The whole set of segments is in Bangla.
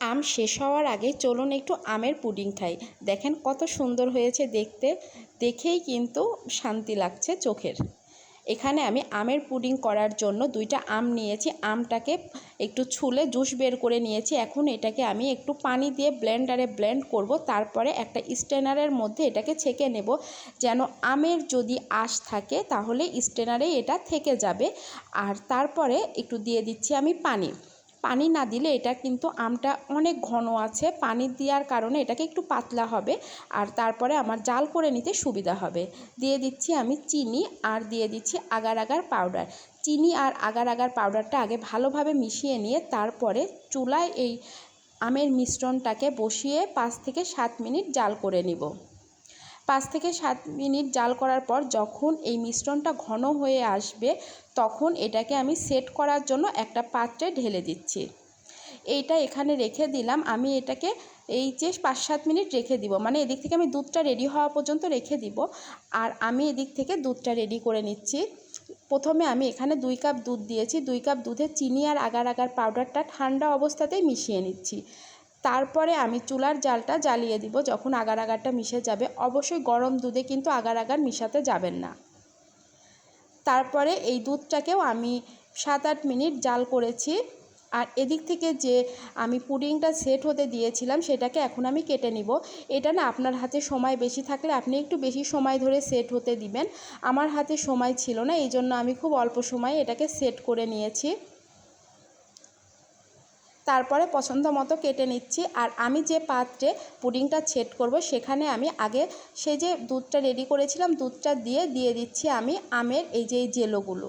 আম শেষ হওয়ার আগে চলুন একটু আমের পুডিং খাই। দেখেন কত সুন্দর হয়েছে দেখতে, দেখেই কিন্তু শান্তি লাগছে চোখের। এখানে আমি আমের পুডিং করার জন্য দুইটা আম নিয়েছি। আমটাকে একটু ছুলে জুস বের করে নিয়েছি। এখন এটাকে আমি একটু পানি দিয়ে ব্লেন্ডারে ব্লেন্ড করব। তারপরে একটা স্টেনারের মধ্যে এটাকে ছেঁকে নেব। যেন আমের যদি আশ থাকে, তাহলে স্টেনারে এটা থেকে যাবে। আর তারপরে একটু দিয়ে দিচ্ছি আমি পানি। পানি না দিলে এটা কিন্তু আমটা অনেক ঘন আছে, পানি দেওয়ার কারণে এটাকে একটু পাতলা হবে আর তারপরে আমার জাল করে নিতে সুবিধা হবে। দিয়ে দিচ্ছি আমি চিনি আর দিয়ে দিচ্ছি আগার আগার পাউডার। চিনি আর আগার আগার পাউডারটা আগে ভালোভাবে মিশিয়ে নিয়ে তারপরে চুলায় এই আমের মিশ্রণটাকে বসিয়ে পাঁচ থেকে সাত মিনিট জাল করে নিব। পাঁচ থেকে সাত মিনিট জাল করার পর যখন এই মিশ্রণটা ঘন হয়ে আসবে, তখন এটাকে আমি সেট করার জন্য একটা পাত্রে ঢেলে দিচ্ছি। এইটা এখানে রেখে দিলাম। আমি এটাকে এই যে পাঁচ সাত মিনিট রেখে দিব। মানে এদিক থেকে আমি দুধটা রেডি হওয়া পর্যন্ত রেখে দিব। আর আমি এদিক থেকে দুধটা রেডি করে নিচ্ছি। প্রথমে আমি এখানে দুই কাপ দুধ দিয়েছি। দুই কাপ দুধে চিনি আর আগার আগার পাউডারটা ঠান্ডা অবস্থাতেই মিশিয়ে নিচ্ছি। তারপরে আমি চুলার জালটা জ্বালিয়ে দিব যখন আগার আগারটা মিশে যাবে। অবশ্যই গরম দুধে কিন্তু আগার আগার মিশাতে যাবেন না। তারপরে এই দুধটাকেও আমি সাত আট মিনিট জাল করেছি। আর এদিক থেকে যে আমি পুডিংটা সেট হতে দিয়েছিলাম সেটাকে এখন আমি কেটে নিব। এটা না আপনার হাতে সময় বেশি থাকলে আপনি একটু বেশি সময় ধরে সেট হতে দিবেন। আমার হাতে সময় ছিল না এই জন্য আমি খুব অল্প সময়ে এটাকে সেট করে নিয়েছি। তারপরে পছন্দ মতো কেটে নিচ্ছি। আর আমি যে পাত্রে পুডিংটা ছেট করব, সেখানে আমি আগে সেই যে দুধটা রেডি করেছিলাম, দুধটা দিয়ে দিয়ে দিচ্ছি আমি আমের এই যে এই জেলোগুলো।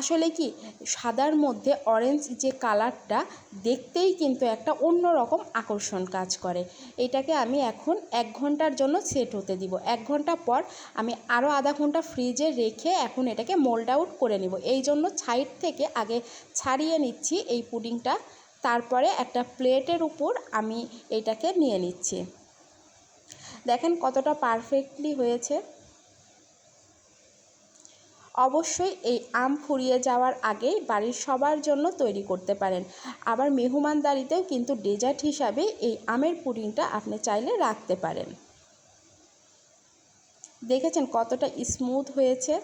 আসলে কি, সাদার মধ্যে অরেঞ্জ যে কালারটা দেখতেই কিন্তু একটা অন্য রকম আকর্ষণ কাজ করে। এটাকে আমি এখন এক ঘণ্টার জন্য সেট হতে দিব। এক ঘণ্টা পর আমি আরও আধা ঘণ্টা ফ্রিজে রেখে এখন এটাকে মোল্ড আউট করে নিব। এই জন্য সাইড থেকে আগে ছাড়িয়ে নিচ্ছি এই পুডিংটা, তারপরে একটা প্লেটের উপর আমি এটাকে নিয়ে নিচ্ছি। দেখেন কতটা পারফেক্টলি হয়েছে। অবশ্যই এই আম ফুরিয়ে যাওয়ার আগে বাড়ির সবার জন্য তৈরি করতে পারেন। আবার মেহমানদারিতেও কিন্তু ডেজার্ট হিসাবে এই আমের পুডিংটা আপনি চাইলে রাখতে পারেন। দেখেছেন কতটা স্মুথ হয়েছে?